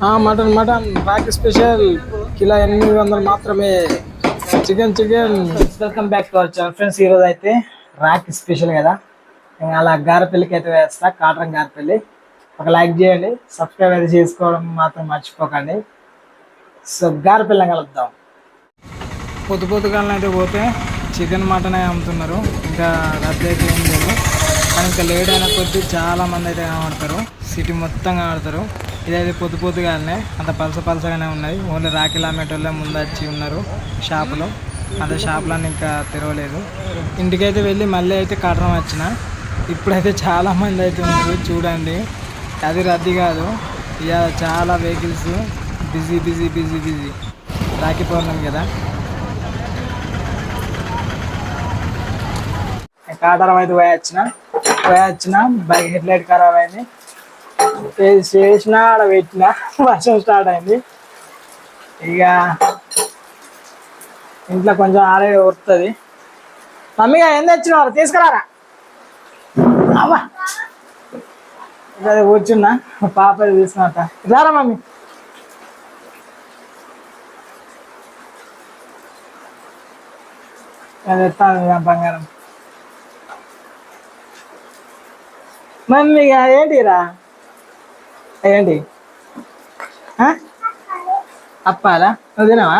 Mutton mutton. Rakhi special. Kilo ఎనిమిది వందలు మాత్రమే. Chicken chicken. Welcome back to our channel friends ఈరోజు అయితే రాక్ స్పెషల్ కదా. అలా గారెపల్లికి అయితే వేస్తా కాటరం గారెపల్లి. ఒక లైక్ చేయండి సబ్స్క్రైబ్ అయితే చేసుకోవడం మాత్రం మర్చిపోకండి. సో గారెపల్లి కలుద్దాం. పొద్దు పొద్దుగాలను అయితే పోతే చికెన్ మటన్ అమ్ముతున్నారు. ఇంకా రద్దు అయితే ఏం లేదు. కానీ ఇంకా లేట్ అయిన కొద్దీ చాలా మంది అయితే కనబడతారు. సిటీ మొత్తం కనబడతారు ఇదైతే పొద్దు పొద్దుగానే అంత పలస పలసగానే ఉన్నది ఓన్లీ రా మెటోళ్ళే ముందు వచ్చి ఉన్నారు షాపులో. అంత షాపులన్నీ ఇంకా తెరవలేదు. ఇంటికైతే వెళ్ళి మళ్ళీ అయితే కట్టడం వచ్చిన. ఇప్పుడైతే చాలా మంది అయితే ఉన్నారు చూడండి. అది రద్దీ కాదు. ఇక చాలా vehicles busy busy busy busy. Rakhi Pournami కదా. కాటరం అయితే పోయొచ్చిన పోయొచ్చిన బైక్ హెడ్ లైట్ ఖరాబ్ అయింది. చేసి చేసిన ఆడ పెట్టిన వర్షం స్టార్ట్ అయింది. ఇక ఇంట్లో కొంచెం ఆడే వస్తుంది మమ్మీగా ఏం తెచ్చినారు? తీసుకురారా? అవ్వా. ఇక కూర్చున్నా పాప తీసుకున్నట్ట రారా మమ్మీ? అది బంగారం. మమ్మీ ఇక ఏంటిరా? ఏంటి ఆ? అప్పాలా? నువ్వు తినవా?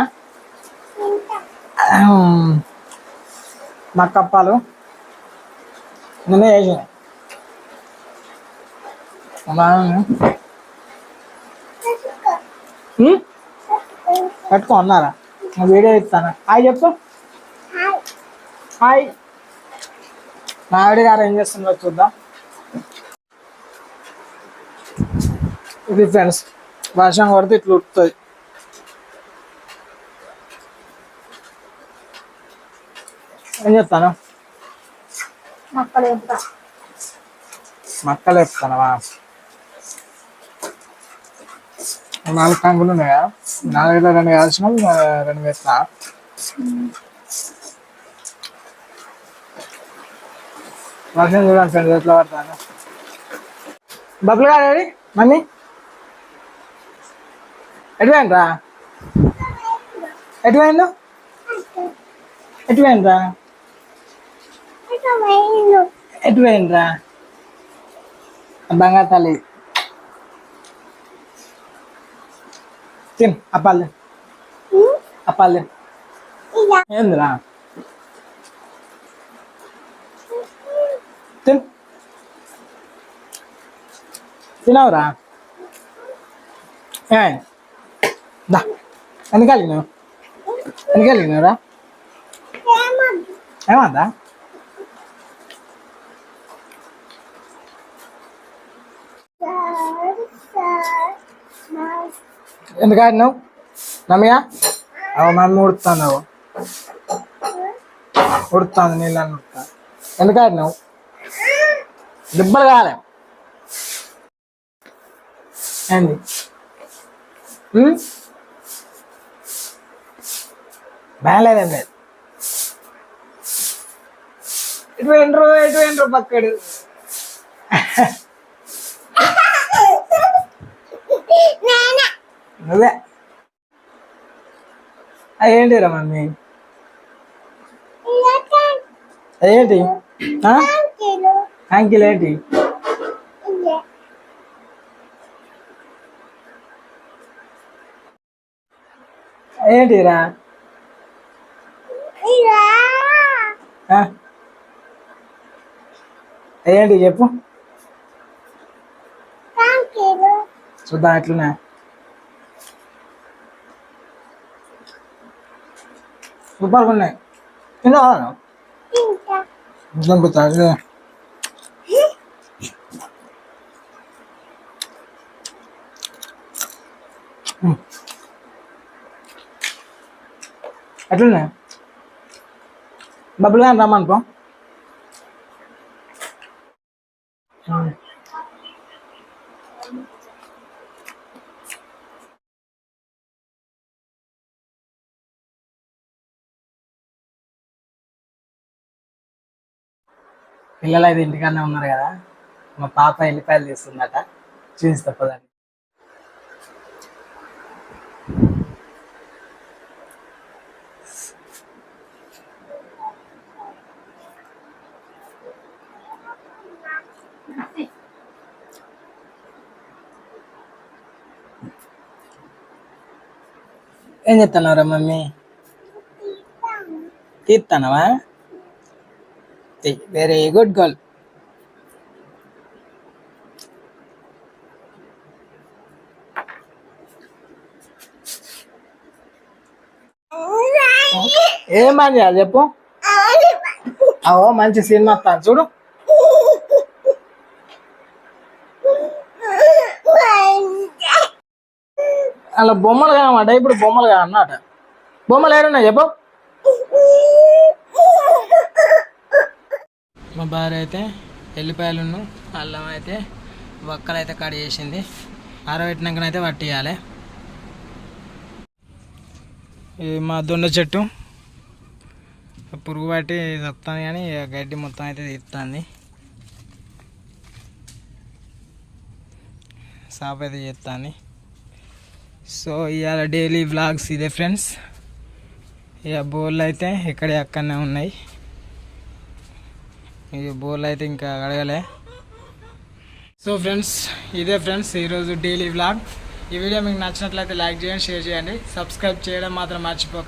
మక్క అప్పాలు నిన్నే చేసిన? పెట్టుకో అన్నారా? నేను వీడియో ఇస్తాను హాయ్ చెప్పు. హాయ్. మా ఆవిడ గారు ఏం చేస్తుందో చూద్దాం. ఇది ఫ్రెండ్స్. వర్షం కొడితే ఇట్లా ఉడుతుంది ఏం చెప్తాను మక్కలు చెప్తానవా నాలుగు కంకులు ఉన్నాయా నాలుగులో రెండు కాల్చినాం రెండు వేస్తా. వర్షం చూడండి ఫ్రెండ్స్ ఎట్లా పడతాను. బబ్బులు గారు మమ్మీ? ఎటువైన రా ఎటువైన ఎటువైన రా ఎటువైన రా బంగారు తల్లి తిన్ అప్పాలి అప్పాలి ఏందిరా? తిన్. తినవురా? ఏ దా. ఎందుకు కలిగినావు? ఎందుకు కలిగినావురా? ఏమందా? ఎందుకు ఆడినావు? మమ్మీయా అవ మమ్మీ ఉడుతాను ఉడుతాను నీళ్ళని ఉడుతా ఎందుకు ఆడినావు? దెబ్బలు కాలే. ఏంది? ఉమ్? బాగాలేదండి ఇటు వెండ్రు ఇటు వెండ్రు పక్కడు. నువ్వే. అదేంటిరా మమ్మీ? అదేంటి అంకిల్ ఏంటి? ఏంటిరా? ఏంటి చెప్పు. చూద్దాం ఎట్లున్నా సూపర్గా ఉన్నాయి. తిన్నావా? చంపుతా ఇదే. ఎట్లున్నాయి? బబుల్ గాని రమ్మనుకో పిల్లలు అయితే ఇంటికాడనే ఉన్నారు కదా. మా పాప ఎల్లిపాయలు తీస్తుందట చూసి తప్పదండి ఏం చెప్తున్నారా మమ్మీ? తీస్తానవా వెరీ గుడ్ గర్ల్ ఏమని చెప్పు? అవో మంచి సినిమా చూడు. అలా బొమ్మలు కావట ఇప్పుడు బొమ్మలు కావన్నట బొమ్మలు ఏడున్నాయి చెప్పు. మా భార్య అయితే ఎల్లిపాయలను అల్లం అయితే వక్కలు అయితే కట్ చేసింది. ఆరబెట్టినాకనైతే పట్టియాలి. ఇది మా దొండ చెట్టు పురుగు పట్టి వస్తాను కానీ గడ్డి మొత్తం అయితే తీస్తుంది సాప అయితే చేస్తాను సో ఇవాళ డైలీ వ్లాగ్స్ ఇదే ఫ్రెండ్స్ ఇక బోర్లు అయితే ఇక్కడే అక్కడనే ఉన్నాయి. ఇక బోర్లు అయితే ఇంకా అడగలే. సో ఫ్రెండ్స్ ఇదే ఫ్రెండ్స్ ఈరోజు డైలీ వ్లాగ్ ఈ వీడియో మీకు నచ్చినట్లయితే లైక్ చేయండి షేర్ చేయండి. సబ్స్క్రైబ్ చేయడం మాత్రం మర్చిపోకండి.